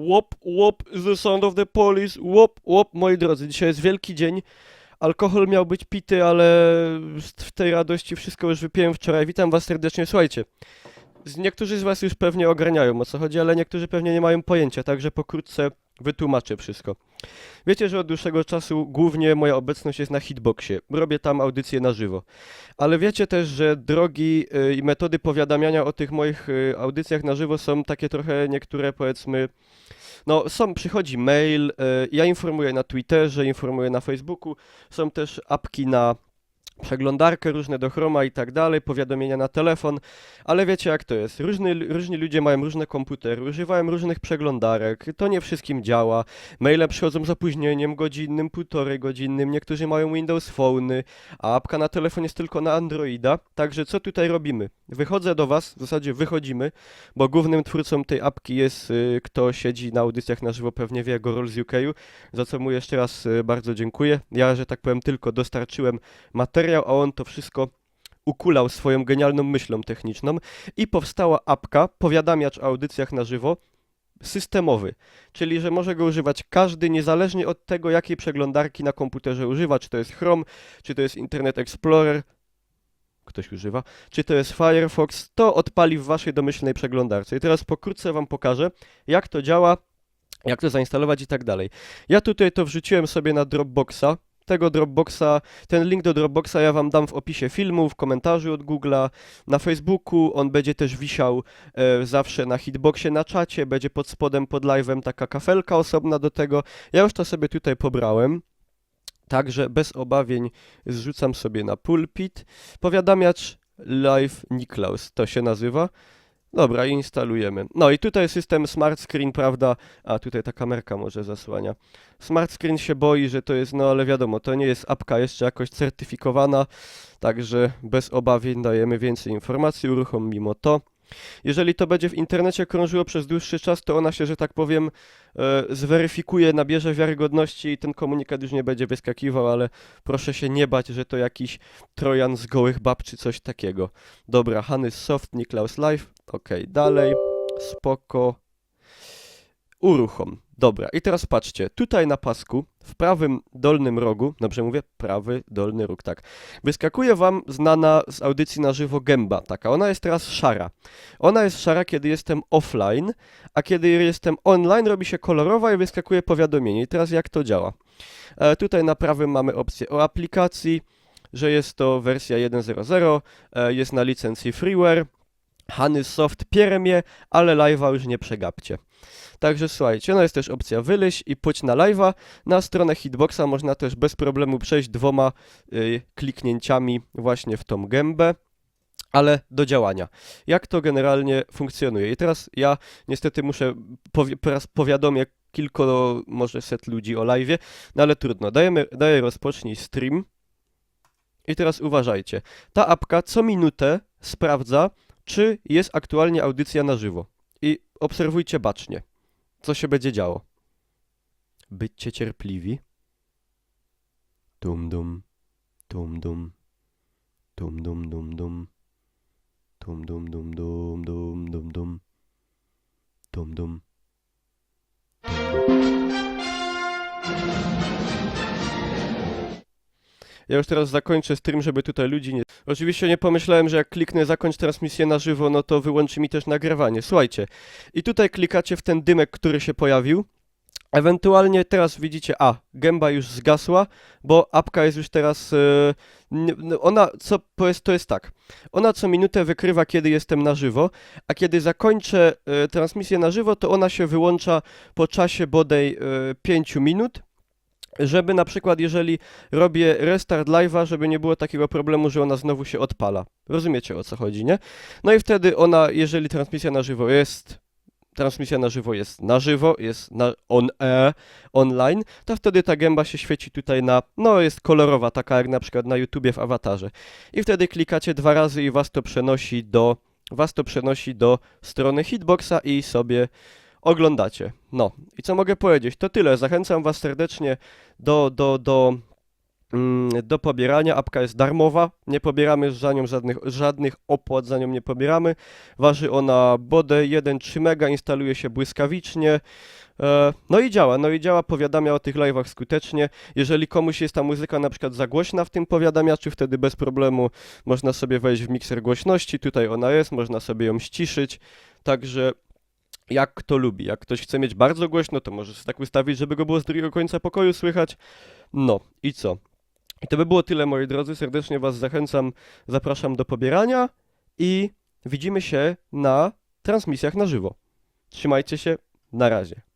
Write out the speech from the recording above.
Łop, łop, the sound of the police, łop, łop. Moi drodzy, dzisiaj jest wielki dzień. Alkohol miał być pity, ale w tej radości wszystko już wypiłem wczoraj. Witam was serdecznie. Słuchajcie, niektórzy z was już pewnie ogarniają o co chodzi, ale niektórzy pewnie nie mają pojęcia, także pokrótce wytłumaczę wszystko. Wiecie, że od dłuższego czasu głównie moja obecność jest na hitboxie. Robię tam audycje na żywo. Ale wiecie też, że drogi y, i metody powiadamiania o tych moich y, audycjach na żywo są takie trochę niektóre powiedzmy. No, są, przychodzi mail, y, ja informuję na Twitterze, informuję na Facebooku, są też apki na przeglądarkę różne do Chroma i tak dalej, powiadomienia na telefon, ale wiecie jak to jest. Różny, różni ludzie mają różne komputery, używają różnych przeglądarek, to nie wszystkim działa. Maile przychodzą z opóźnieniem godzinnym, półtorej godzinnym, niektórzy mają Windows Phone, a apka na telefon jest tylko na Androida. Także co tutaj robimy? Wychodzę do Was, w zasadzie wychodzimy, bo głównym twórcą tej apki jest y, kto siedzi na audycjach na żywo, pewnie wie, Gorol z UK, za co mu jeszcze raz y, bardzo dziękuję. Ja, że tak powiem, tylko dostarczyłem materiał, a on to wszystko ukulał swoją genialną myślą techniczną i powstała apka, powiadamiacz o audycjach na żywo, systemowy, czyli że może go używać każdy, niezależnie od tego, jakiej przeglądarki na komputerze używa, czy to jest Chrome, czy to jest Internet Explorer, ktoś używa, czy to jest Firefox, to odpali w waszej domyślnej przeglądarce. I teraz pokrótce wam pokażę, jak to działa, jak to zainstalować i tak dalej. Ja tutaj to wrzuciłem sobie na Dropboxa. Tego Dropboxa, ten link do Dropboxa ja wam dam w opisie filmu, w komentarzu od Google'a, na Facebooku, on będzie też wisiał e, zawsze na hitboxie na czacie, będzie pod spodem pod live'em taka kafelka osobna do tego. Ja już to sobie tutaj pobrałem. Także bez obawień zrzucam sobie na pulpit. Powiadamiacz Live Niklaus to się nazywa. Dobra, instalujemy. No i tutaj system Smart Screen, prawda? A tutaj ta kamerka może zasłania. Smart Screen się boi, że to jest, no ale wiadomo, to nie jest apka jeszcze jakoś certyfikowana, także bez obawień dajemy więcej informacji, uruchom mimo to. Jeżeli to będzie w internecie krążyło przez dłuższy czas, to ona się, że tak powiem, e, zweryfikuje, nabierze wiarygodności i ten komunikat już nie będzie wyskakiwał, ale proszę się nie bać, że to jakiś trojan z gołych bab czy coś takiego. Dobra, Hanys Soft, Niklaus Live, okej, dalej, spoko, uruchom. Dobra, i teraz patrzcie, tutaj na pasku, w prawym dolnym rogu, dobrze mówię, prawy dolny róg, tak, wyskakuje wam znana z audycji na żywo gęba, taka, ona jest teraz szara. Ona jest szara, kiedy jestem offline, a kiedy jestem online, robi się kolorowa i wyskakuje powiadomienie. I teraz jak to działa? E, tutaj na prawym mamy opcję o aplikacji, że jest to wersja 1.0.0, e, jest na licencji freeware, Hany Soft pieremie, ale live'a już nie przegapcie. Także słuchajcie, no jest też opcja wyleź i pójdź na live'a. Na stronę Hitboxa można też bez problemu przejść dwoma y, kliknięciami właśnie w tą gębę. Ale do działania. Jak to generalnie funkcjonuje? I teraz ja niestety muszę powi- teraz powiadomię kilku, może set ludzi o live'ie, no ale trudno. Dajemy, daję rozpocznij stream. I teraz uważajcie. Ta apka co minutę sprawdza, czy jest aktualnie audycja na żywo. I obserwujcie bacznie, co się będzie działo. Byćcie cierpliwi. Dum dum, dum dum, dum dum dum dum, dum dum dum dum dum dum dum, dum Ja już teraz zakończę stream, żeby tutaj ludzi nie... Oczywiście nie pomyślałem, że jak kliknę zakończ transmisję na żywo, no to wyłączy mi też nagrywanie. Słuchajcie, i tutaj klikacie w ten dymek, który się pojawił. Ewentualnie teraz widzicie, a, gęba już zgasła, bo apka jest już teraz, no ona, co, to jest, to jest tak, ona co minutę wykrywa, kiedy jestem na żywo, a kiedy zakończę e, transmisję na żywo, to ona się wyłącza po czasie bodaj e, 5 minut, żeby na przykład, jeżeli robię restart live'a, żeby nie było takiego problemu, że ona znowu się odpala. Rozumiecie o co chodzi, nie? No i wtedy ona, jeżeli transmisja na żywo jest, transmisja na żywo jest na żywo, jest na on air, online, to wtedy ta gęba się świeci tutaj na, no jest kolorowa, taka jak na przykład na YouTubie w awatarze. I wtedy klikacie dwa razy i was to przenosi do, was to przenosi do strony Hitboxa i sobie oglądacie. No i co mogę powiedzieć? To tyle. Zachęcam Was serdecznie do, do, do mm, do pobierania. Apka jest darmowa, nie pobieramy za nią żadnych, żadnych opłat, za nią nie pobieramy. Waży ona bodę 1,3 mega, instaluje się błyskawicznie. E, No i działa, no i działa, powiadamia o tych live'ach skutecznie. Jeżeli komuś jest ta muzyka na przykład za głośna w tym powiadamiaczu, wtedy bez problemu można sobie wejść w mikser głośności, tutaj ona jest, można sobie ją ściszyć, także jak kto lubi. Jak ktoś chce mieć bardzo głośno, to może sobie tak ustawić, żeby go było z drugiego końca pokoju słychać. No i co? I to by było tyle, moi drodzy. Serdecznie Was zachęcam, zapraszam do pobierania i widzimy się na transmisjach na żywo. Trzymajcie się, na razie.